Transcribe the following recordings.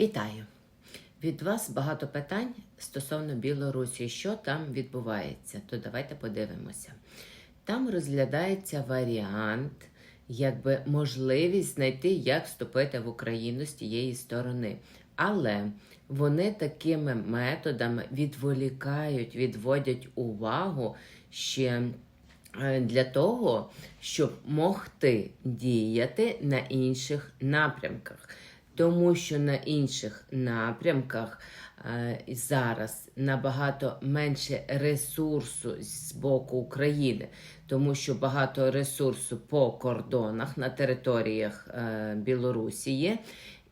Вітаю! Від вас багато питань стосовно Білорусі, що там відбувається, то давайте подивимося. Там розглядається варіант, якби можливість знайти, як вступити в Україну з тієї сторони. Але вони такими методами відволікають, відводять увагу ще е, для того, щоб могти діяти на інших напрямках. Тому що на інших напрямках е, зараз набагато менше ресурсу з боку України, тому що багато ресурсу по кордонах на територіях е, Білорусі є.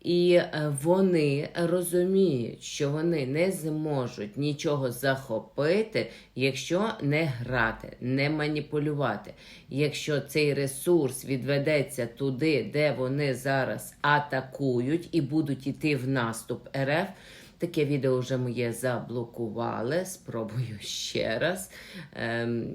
І е, вони розуміють, що вони не зможуть нічого захопити, якщо не грати, не маніпулювати. Якщо цей ресурс відведеться туди, де вони зараз атакують і будуть йти в наступ РФ. Таке відео вже моє заблокували. Спробую ще раз, ем,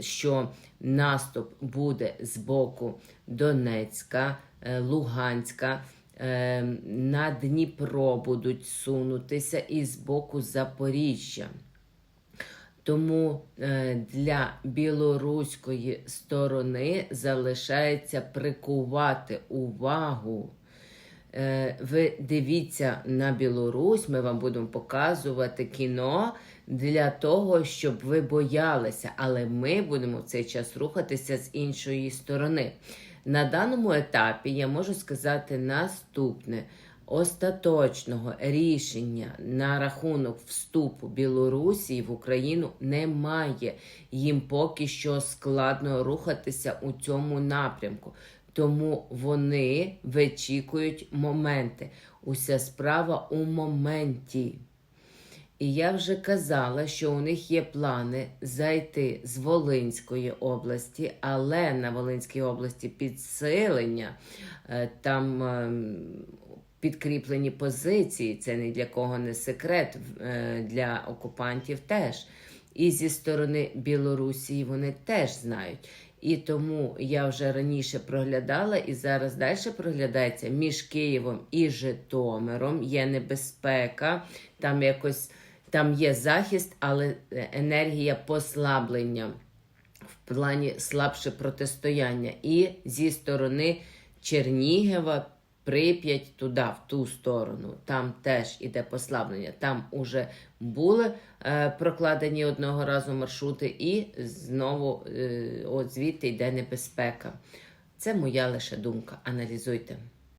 що наступ буде з боку Донецька, е, Луганська. Е, на Дніпро будуть сунутися і з боку Запоріжжя. Тому е, для білоруської сторони залишається прикувати увагу. Е, Ви дивіться на Білорусь, ми вам будемо показувати кіно для того, щоб ви боялися, але ми будемо в цей час рухатися з іншої сторони. На даному етапі я можу сказати наступне: остаточного рішення на рахунок вступу Білорусі в Україну немає. Їм поки що складно рухатися у цьому напрямку. Тому вони вичікують моменти. Уся справа у моменті. І я вже казала, що у них є плани зайти з Волинської області, але на Волинській області підсилення, е, там ем, підкріплені позиції, це ні для кого не секрет, е, для окупантів теж. І зі сторони Білорусі вони теж знають. І тому я вже раніше проглядала, і зараз далі проглядається між Києвом і Житомиром. Є небезпека, там якось там є захист, але енергія послаблення в плані слабше протистояння. І зі сторони Чернігова. Прип'ять туди, в ту сторону, там теж іде послаблення. Там уже були е, прокладені одного разу маршрути, і знову е, от звідти йде небезпека. Це моя лише думка. Аналізуйте.